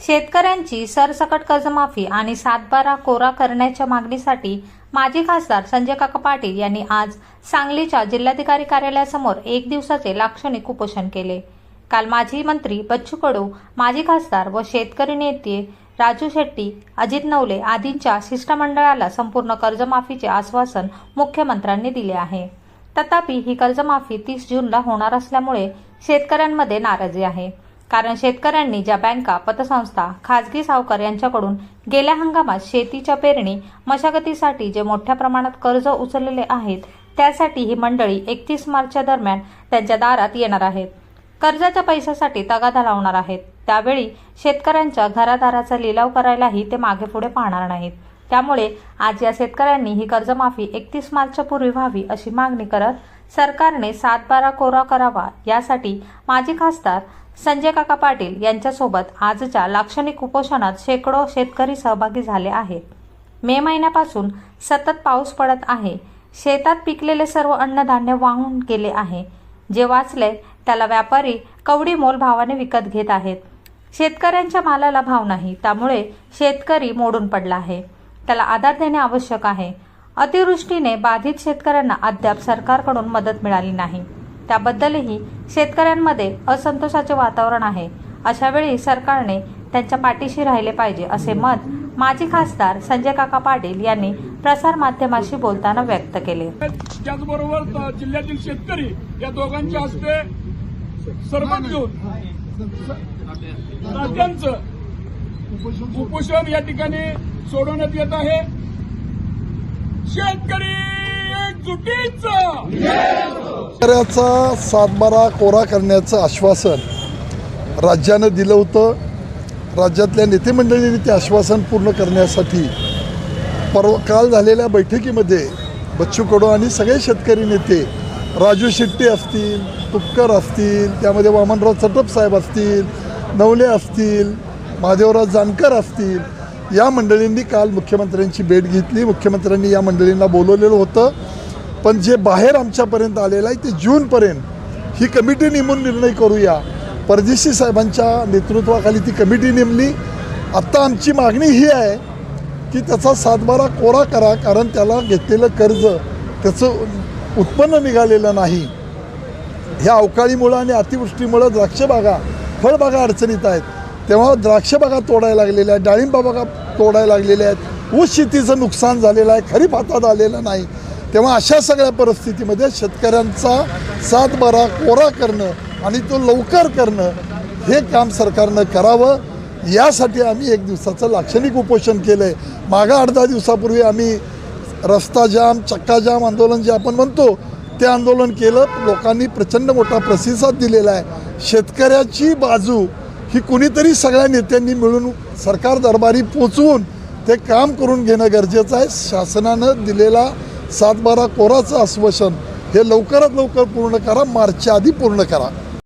शेतकऱ्यांची सरसकट कर्जमाफी आणि सातबारा कोरा करण्याच्या मागणीसाठी माजी खासदार संजय काका पाटील यांनी आज सांगलीच्या जिल्हाधिकारी कार्यालयासमोर एक दिवसाचे लाक्षणिक उपोषण केले. काल माजी मंत्री बच्चू कडू माजी खासदार व शेतकरी नेते राजू शेट्टी अजित नवले आदींच्या शिष्टमंडळाला संपूर्ण कर्जमाफीचे आश्वासन मुख्यमंत्र्यांनी दिले आहे. तथापि ही कर्जमाफी तीस जूनला होणार असल्यामुळे शेतकऱ्यांमध्ये नाराजी आहे. कारण शेतकऱ्यांनी ज्या बँका पतसंस्था खाजगी सावकार यांच्याकडून गेल्या हंगामात शेतीच्या पेरणी मशागतीसाठी जे मोठ्या प्रमाणात कर्ज उचललेले आहेत त्यासाठी ही मंडळी एकतीस मार्चच्या दरम्यान त्यांच्या दारात येणार आहेत. कर्जाच्या पैशासाठी तगादा लावणार आहेत. त्यावेळी शेतकऱ्यांच्या घरादाराचा लिलाव करायलाही ते मागे पुढे पाहणार नाहीत. त्यामुळे आज या शेतकऱ्यांनी ही कर्जमाफी एकतीस मार्चच्या पूर्वी व्हावी अशी मागणी करत सरकारने सातबारा कोरा करावा यासाठी माजी खासदार संजय काका पाटील यांच्यासोबत आजच्या लाक्षणिक उपोषणात शेकडो शेतकरी सहभागी झाले आहेत. मे महिन्यापासून सतत पाऊस पडत आहे. शेतात पिकलेले सर्व अन्नधान्य वाहून गेले आहे. जे वाचले त्याला व्यापारी कवडी मोल भावाने विकत घेत आहेत. शेतकऱ्यांच्या मालाला भाव नाही त्यामुळे शेतकरी मोडून पडला आहे. त्याला आधार देणे आवश्यक आहे. अतिवृष्टीने बाधित शेतकऱ्यांना अद्याप सरकारकडून मदत मिळाली नाही. त्याबद्दलही शेतकऱ्यांमध्ये असंतोषाचे वातावरण आहे. अशावेळी सरकारने त्यांच्या पाठीशी राहिले पाहिजे असे मत माजी खासदार संजय काका पाटील यांनी प्रसार माध्यमाशी बोलताना व्यक्त केले. त्याचबरोबर जिल्ह्यातील शेतकरी या दोघांच्या हस्ते सरबत घेऊन राज्यांचं उपोषण या ठिकाणी सोडवण्यात येत आहे. शेतकरी! शेतकऱ्याचा सातबारा कोरा करण्याचं आश्वासन राज्यानं दिलं होतं. राज्यातल्या नेतेमंडळींनी ते आश्वासन पूर्ण करण्यासाठी परवा काल झालेल्या बैठकीमध्ये बच्चू कडू आणि सगळे शेतकरी नेते राजू शेट्टी असतील तुपकर असतील त्यामध्ये वामनराव चटप साहेब असतील नवले असतील महादेवराव जानकर असतील या मंडळींनी काल मुख्यमंत्र्यांची भेट घेतली. मुख्यमंत्र्यांनी या मंडळींना बोलवलेलं होतं. पण जे बाहेर आमच्यापर्यंत आलेलं आहे ते जूनपर्यंत ही कमिटी नेमून निर्णय करूया. परदेशी साहेबांच्या नेतृत्वाखाली ती कमिटी नेमली. आत्ता आमची मागणी ही आहे की त्याचा सातबारा कोरा करा कारण त्याला घेतलेलं कर्ज त्याचं उत्पन्न निघालेलं नाही. ह्या अवकाळीमुळं आणि अतिवृष्टीमुळं द्राक्षबागा फळबागा अडचणीत आहेत. तेव्हा द्राक्षबागा तोडायला लागलेल्या आहेत डाळिंबा बागा तोडायला लागलेल्या आहेत. ऊस शेतीचं नुकसान झालेलं आहे खरीप हातात आलेलं नाही. तेव्हा अशा सगळ्या परिस्थितीमध्ये शेतकऱ्यांचा सातबारा कोरा करणं आणि तो लवकर करणं हे काम सरकारनं करावं. यासाठी आम्ही एक दिवसाचं लाक्षणिक उपोषण केलं आहे मागं आठ दहा दिवसापूर्वी आम्ही रस्ता जाम चक्का जाम आंदोलन जे आपण म्हणतो ते आंदोलन केलं. लोकांनी प्रचंड मोठा प्रतिसाद दिलेला आहे. शेतकऱ्याची बाजू ही कुणीतरी सगळ्या नेत्यांनी मिळून सरकार दरबारी पोचवून ते काम करून घेणं गरजेचं आहे. शासनानं दिलेला सातबारा कोराचं आश्वासन हे लवकरात लवकर पूर्ण करा मार्चच्या आधी पूर्ण करा.